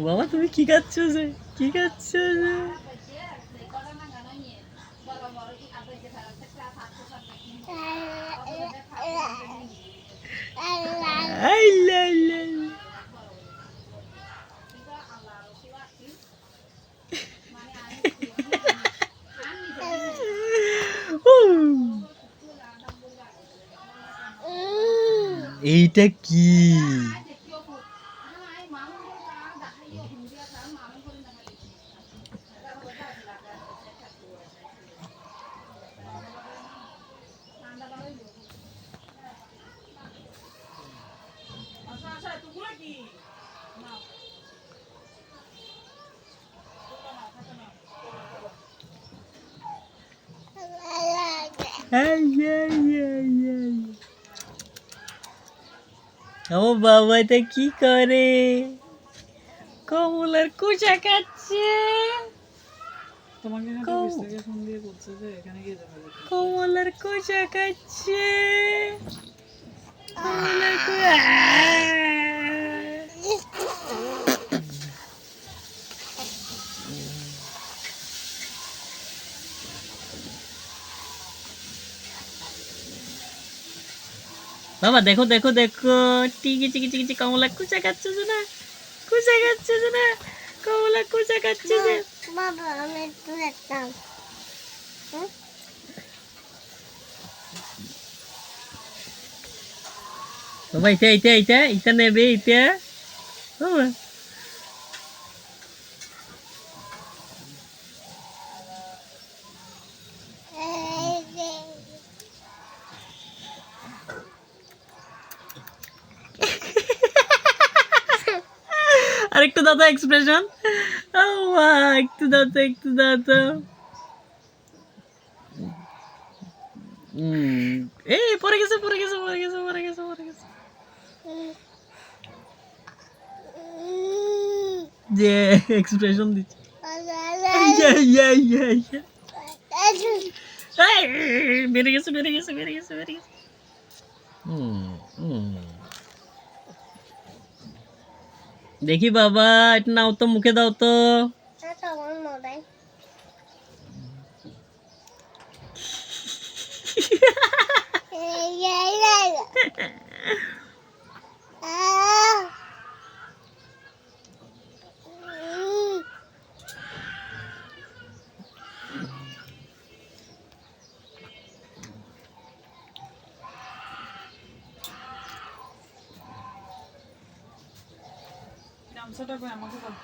বাবা তুমি কি খাচ্ছ যে? কি খাচ্ছ যে? এইটা কি? আই, আই, আই, ও বাবা এটা কি করে? কমলার কুচা করতে। কমলার কুচা খাচ্ছে। কমলার কুচা বাবা দেখো দেখো দেখো। টিকি চিকি চিকি চিকি কমলা কুচা খাচ্ছে যে না? কুচা খাচ্ছে যে না? কমলা কুচা খাচ্ছে যে। বাবা আমি একটু দেখতাম। বাবা এটা এটা এটা এটা নেবে এটা বাবা আর একটু দাও তো এক্সপ্রেশন ও মা একটু দাও তো একটু দাও তো হুম এই পড়ে গেছে পড়ে গেছে পড়ে গেছে পড়ে গেছে পড়ে গেছে যে এক্সপ্রেশন দিচ্ছে ইয়া ইয়া ইয়া ইয়া এই, বেড়ে গেছে বেড়ে গেছে বেড়ে গেছে বেড়ে গেছে হুম হুম দেখি বাবা এটা নাও তো মুখে দাও তো। তোমার গামছাটা আমাকে দাও